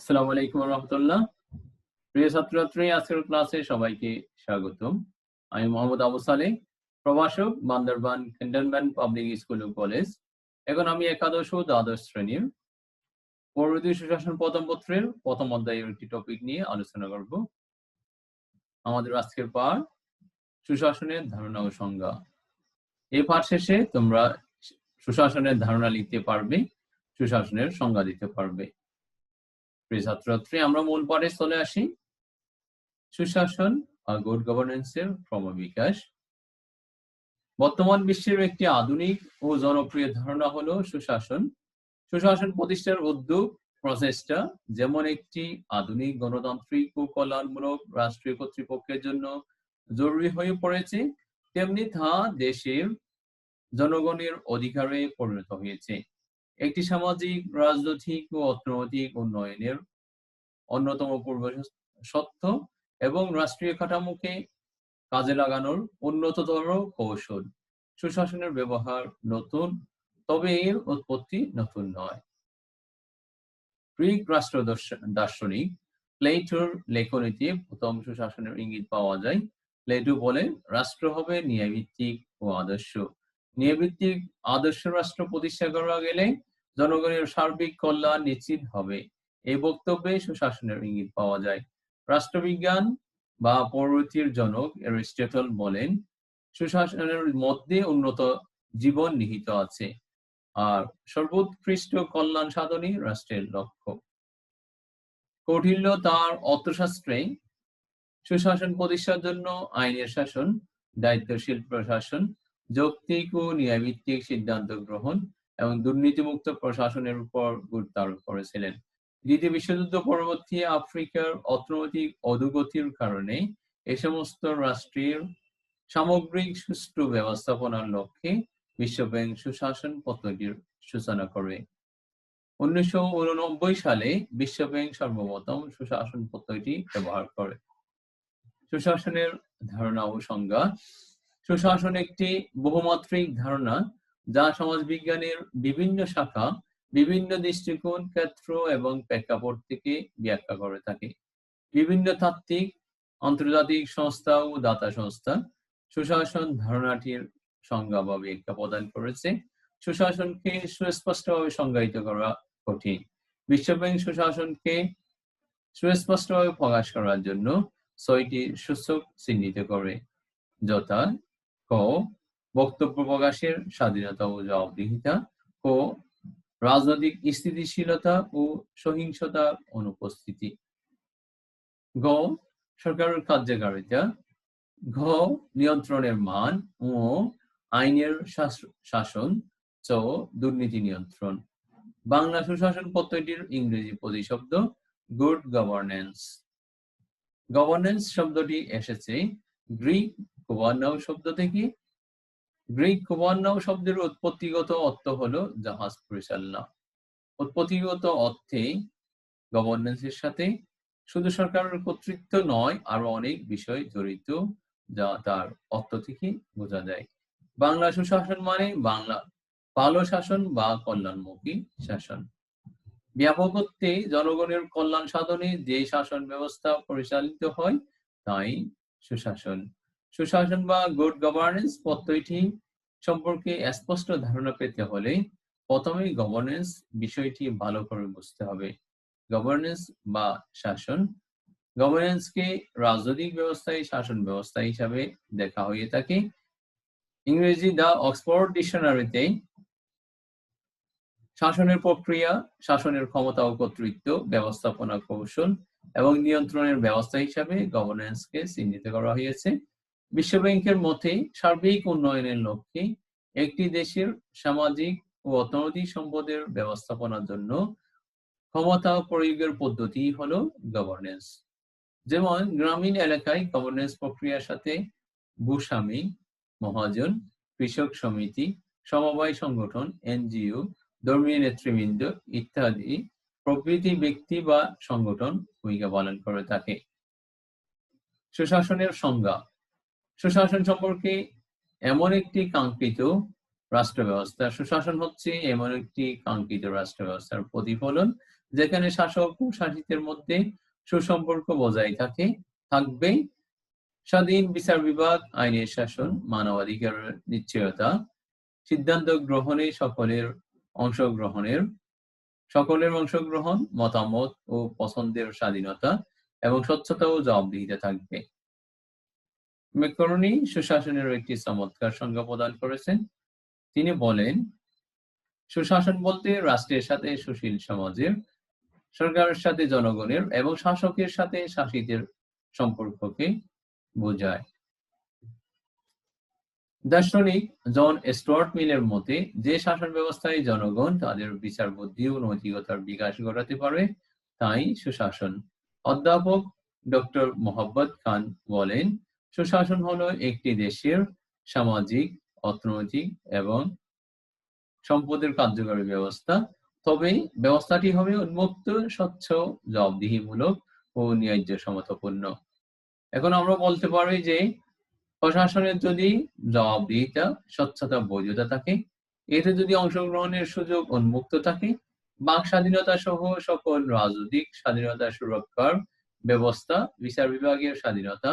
আসসালামু আলাইকুম রহমতুল্লাহ। প্রিয় ছাত্রছাত্রী, আজকের ক্লাসে সবাইকে স্বাগতম। আমি মোহাম্মদ আবু সালেহ, প্রভাষক, বান্দরবান ক্যান্টনমেন্ট পাবলিক স্কুল ও কলেজ এখন আমি একাদশ ও দ্বাদশ শ্রেণির পরবর্তী সুশাসন প্রথম পত্রের প্রথম অধ্যায়ের একটি টপিক নিয়ে আলোচনা করব। আমাদের আজকের পাঠ সুশাসনের ধারণা ও সংজ্ঞা। এই পাঠ শেষে তোমরা সুশাসনের ধারণা লিখতে পারবে, সুশাসনের সংজ্ঞা দিতে পারবে। প্রিয় ছাত্রছাত্রী, আমরা মূল পাঠে চলে আসি। সুশাসন আর গুড গভর্নেন্সের ক্রমবিকাশ। বর্তমান বিশ্বের একটি আধুনিক ও জনপ্রিয় ধারণা হলো সুশাসন। সুশাসন প্রতিষ্ঠার উদ্যোগ, প্রচেষ্টা যেমন একটি আধুনিক গণতান্ত্রিক ও কল্যাণমূলক রাষ্ট্রীয় কর্তৃপক্ষের জন্য জরুরি হয়ে পড়েছে, তেমনি তা দেশের জনগণের অধিকারে পরিণত হয়েছে। একটি সামাজিক, রাজনৈতিক ও অর্থনৈতিক উন্নয়নের অন্যতম পূর্ব সত্য এবং রাষ্ট্রীয় কাঠামোকে কাজে লাগানোর উন্নততর কৌশল। সুশাসনের ব্যবহার নতুন, তবে এর উৎপত্তি নতুন নয়। গ্রিক রাষ্ট্র দার্শনিক প্লেটোর লেখনীতে প্রথম সুশাসনের ইঙ্গিত পাওয়া যায়। প্লেটো বলে রাষ্ট্র হবে ন্যায়ভিত্তিক ও আদর্শ। ন্যায়ভিত্তিক আদর্শ রাষ্ট্র প্রতিষ্ঠা করা গেলে জনগণের সার্বিক কল্যাণ নিশ্চিত হবে। এই বক্তব্যে সুশাসনের ইঙ্গিত পাওয়া যায়। রাষ্ট্রবিজ্ঞান বা পরবর্তীর জনক এরিস্টটল বলেন, সুশাসনের মধ্যে উন্নত জীবন নিহিত আছে আর সর্বোৎকৃষ্ট কল্যাণ সাধনই রাষ্ট্রের লক্ষ্য। কৌটিল্য তার অর্থশাস্ত্রে সুশাসন প্রতিষ্ঠার জন্য আইনের শাসন, দায়িত্বশীল প্রশাসন, যৌক্তিক ও ন্যায়ভিত্তিক সিদ্ধান্ত গ্রহণ এবং দুর্নীতিমুক্ত প্রশাসনের উপর গুরুত্ব আরোপ করেছিলেন। দ্বিতীয় বিশ্বযুদ্ধ পরবর্তী আফ্রিকার অর্থনৈতিক অধোগতির কারণে এ সমস্ত রাষ্ট্রের সামগ্রিক সুষ্ঠু ব্যবস্থাপনার লক্ষ্যে বিশ্বব্যাংক সুশাসন পদ্ধতির সূচনা করে। উনিশশো উননব্বই সালে বিশ্বব্যাংক সর্বপ্রথম সুশাসন পদ্ধতি ব্যবহার করে। সুশাসনের ধারণা ও সংজ্ঞা, সুশাসন একটি বহুমাত্রিক ধারণা যা সমাজবিজ্ঞানের বিভিন্ন শাখা বিভিন্ন দৃষ্টিকোণ, ক্ষেত্র এবং প্রেক্ষাপট থেকে ব্যাখ্যা করে থাকে। বিভিন্ন তাত্ত্বিক, আন্তর্জাতিক সংস্থা ও দাতা সংস্থা সুশাসন ধারণাটির সংজ্ঞা বা ব্যাখ্যা প্রদান করেছে। সুশাসনকে সুস্পষ্টভাবে সংজ্ঞায়িত করা কঠিন। বিশ্বব্যাংক সুশাসনকে সুস্পষ্টভাবে প্রকাশ করার জন্য ছয়টি সূচক চিহ্নিত করে, যথা ক বক্তব্য প্রকাশের স্বাধীনতা ও জবাবদিহিতা ও রাজনৈতিক স্থিতিশীলতা ও সহিংসতার অনুপস্থিতি। গ, সরকারের কার্যকারিতা। ঘ, নিয়ন্ত্রণের মান ও আইনের শাসন। চ, দুর্নীতি নিয়ন্ত্রণ। বাংলা সুশাসন পদ্ধতির ইংরেজি প্রতিশব্দ গুড গভর্নেন্স গভর্নেন্স শব্দটি এসেছে গ্রিক গভর্নাও শব্দ থেকে গ্রিক গভর্নাও শব্দের উৎপত্তিগত অর্থ হলো জাহাজ পরিচালনা। উৎপত্তিগত অর্থে গভর্নেন্সের সাথে শুধু সরকারের কর্তৃত্ব নয়, আরও অনেক বিষয় জড়িত যা তার অর্থ থেকে বোঝা যায়। বাংলা সুশাসন মানে বাংলা পালো শাসন বা কল্যাণমুখী শাসন। ব্যাপকত্বে জনগণের কল্যাণ সাধনে যে শাসন ব্যবস্থা পরিচালিত হয়, তাই সুশাসন। সুশাসন বা গুড গভর্নেন্স পদ্ধতি সম্পর্কে স্পষ্ট ধারণা পেতে হলে প্রথমে গভর্নেন্স বিষয়টি ভালো করে বুঝতে হবে। গভর্নেন্স বা শাসন গভর্নেন্সকে রাজনৈতিক ব্যবস্থায় শাসন ব্যবস্থা হিসাবে দেখা হয়ে থাকে। ইংরেজি দা অক্সফোর্ড ডিকশনারিতে শাসনের প্রক্রিয়া, শাসনের ক্ষমতা ও কর্তৃত্ব, ব্যবস্থাপনা কৌশল এবং নিয়ন্ত্রণের ব্যবস্থা হিসাবে গভর্নেন্সকে চিহ্নিত করা হয়েছে। বিশ্বব্যাংকের মতে, সার্বিক উন্নয়নের লক্ষ্যে একটি দেশের সামাজিক ও অর্থনৈতিক সম্পদের ব্যবস্থাপনার জন্য ক্ষমতা প্রয়োগের পদ্ধতি হলো গভর্নেন্স যেমন, গ্রামীণ এলাকায় গভর্নেন্স প্রক্রিয়ার সাথে ভূস্বামী, মহাজন, কৃষক সমিতি, সমবায় সংগঠন, এনজিও, ধর্মীয় নেতৃবৃন্দ ইত্যাদি প্রভৃতি ব্যক্তি বা সংগঠন ভূমিকা পালন করে থাকে। সুশাসনের সংজ্ঞা সুশাসন সম্পর্কে এমন একটি কাঙ্ক্ষিত রাষ্ট্র ব্যবস্থা সুশাসন হচ্ছে এমন একটি কাঙ্ক্ষিত রাষ্ট্র ব্যবস্থার প্রতিফলন যেখানে শাসক ও শাসিতের মধ্যে সুসম্পর্ক বজায় থাকে, থাকবে। স্বাধীন বিচার বিভাগ, আইনের শাসন মানবাধিকারের নিশ্চয়তা, সিদ্ধান্ত গ্রহণে সকলের অংশগ্রহণের, সকলের অংশগ্রহণ, মতামত ও পছন্দের স্বাধীনতা এবং স্বচ্ছতা ও জবাবদিহিতা থাকবে। মেকরনি সুশাসনের একটি চমৎকার সংজ্ঞা প্রদান করেছেন। তিনি বলেন, সুশাসন বলতে রাষ্ট্রের সাথে সুশীল সমাজের, সরকারের সাথে জনগণের এবং শাসকের সাথে শাসিতের সম্পর্ককে বোঝায়। দার্শনিক জন স্টুয়ার্ট মিলের মতে, যে শাসন ব্যবস্থায় জনগণ তাদের বিচার বুদ্ধি ও নৈতিকতার বিকাশ ঘটাতে পারে, তাই সুশাসন অধ্যাপক ডক্টর মোহাম্মদ খান বলেন সুশাসন হলো একটি দেশের সামাজিক, অর্থনৈতিক এবং সম্পদের কার্যকরী ব্যবস্থা। তবে ব্যবস্থাটি হবে উন্মুক্ত, স্বচ্ছ, জবাবদিহিমূলক ও ন্যায্য সমতাপূর্ণ। এখন আমরা বলতে পারি যে প্রশাসনের যদি জবাবদিহিতা, স্বচ্ছতা, বৈধতা থাকে, এতে যদি অংশগ্রহণের সুযোগ উন্মুক্ত থাকে, বাক স্বাধীনতা সহ সকল রাজনৈতিক স্বাধীনতা সুরক্ষার ব্যবস্থা, বিচার বিভাগের স্বাধীনতা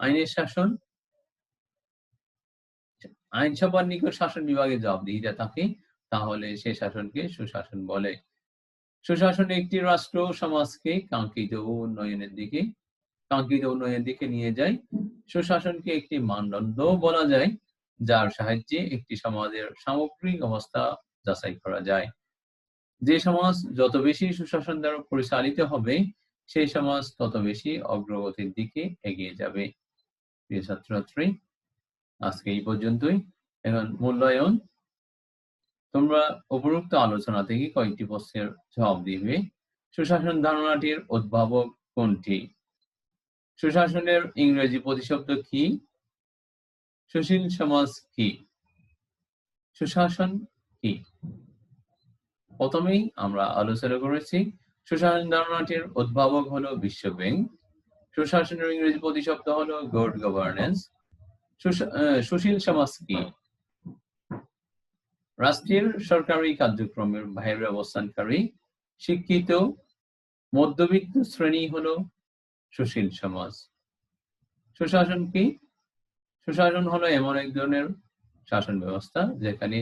আইনের শাসন? আইনসভার নিকট শাসন বিভাগে জবাবদিহিতা থাকে তাহলে সে শাসনকে সুশাসন বলে। সুশাসন একটি রাষ্ট্র, সমাজকে কাঙ্ক্ষিত উন্নয়নের দিকে, কাঙ্ক্ষিত উন্নয়নের দিকে নিয়ে যায়। সুশাসনকে একটি মানদণ্ড বলা যায়, যার সাহায্যে একটি সমাজের সামগ্রিক অবস্থা যাচাই করা যায়। যে সমাজ যত বেশি সুশাসন দ্বারা পরিচালিত হবে সেই সমাজ তত বেশি অগ্রগতির দিকে এগিয়ে যাবে। প্রিয় ছাত্রছাত্রী, আজকে এই পর্যন্তই। এখন মূল্যায়ন। তোমরা উপরোক্ত আলোচনা থেকে কয়েকটি প্রশ্নের জবাব দিবে। সুশাসন ধারণাটির উদ্ভাবক কোনটি? সুশাসনের ইংরেজি প্রতিশব্দ কি? সুশীল সমাজ কি? সুশাসন কি? প্রথমেই আমরা আলোচনা করেছি, সুশাসন ধারণাটির উদ্ভাবক হলো বিশ্বব্যাংক। সুশাসনের ইংরেজি প্রতিশব্দ হলো গুড গভর্নেন্স সুশীল সমাজ কি রাষ্ট্রের সরকারি কার্যক্রমের বাইরে অবস্থানকারী, শিক্ষিত, মধ্যবিত্ত শ্রেণি হলো সুশীল সমাজ। সুশাসন কি? সুশাসন হলো এমন এক ধরনের শাসন ব্যবস্থা যেখানে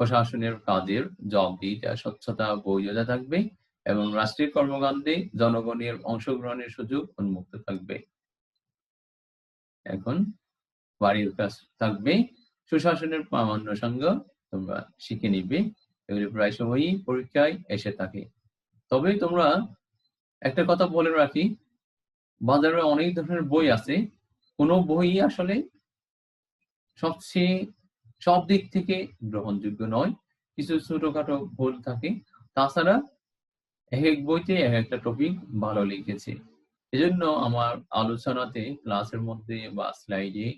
প্রশাসনের কাজের জবাবদিহিতা স্বচ্ছতা, বৈধতা থাকবে এবং রাষ্ট্রের কর্মকাণ্ডে জনগণের অংশগ্রহণের সুযোগ উন্মুক্ত থাকবে। এখন বাড়ির কাজ থাকবে। সুশাসনের প্রামাণ্য সঙ্গে তোমরা শিখে নিবে। এগুলি প্রায় সময়ই পরীক্ষায় এসে থাকে। তবে তোমরা একটা কথা বলে রাখি, বাজারে অনেক ধরনের বই আছে। কোনো বই আসলে সবচেয়ে সব দিক থেকে গ্রহণযোগ্য নয়। কিছু ছোটখাটো ভুল থাকে। তাছাড়া এক বইতে এক একটা টপিক ভালো লিখেছে। এজন্য আমার আলোচনাতে ক্লাসের মধ্যে বা স্লাইডে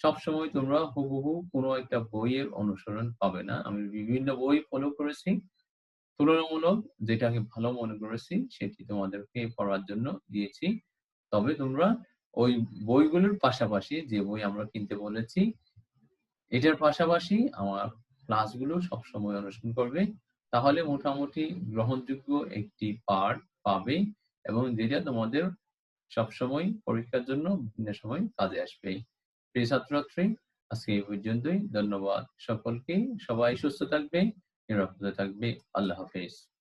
সবসময় তোমরা হুবহু কোনো একটা বইয়ের অনুসরণ পাবে না। আমি বিভিন্ন বই ফলো করেছি। তুলনামূলক যেটা আমি ভালো মনে করেছি, সেটি তোমাদেরকে পড়ার জন্য দিয়েছি। তবে তোমরা ওই বইগুলোর পাশাপাশি যে বই আমরা কিনতে বলেছি, এটার পাশাপাশি আমার ক্লাসগুলো সবসময় অনুসরণ করবে। তাহলে মোটামুটি গ্রহণযোগ্য একটি পার্ট পাবে এবং যেটা তোমাদের সবসময় পরীক্ষার জন্য বিভিন্ন সময় কাজে আসবে। প্রিয় ছাত্রছাত্রী, আজকে এই পর্যন্তই। ধন্যবাদ সকলকে। সবাই সুস্থ থাকবে, নিরাপদে থাকবে। আল্লাহ হাফেজ।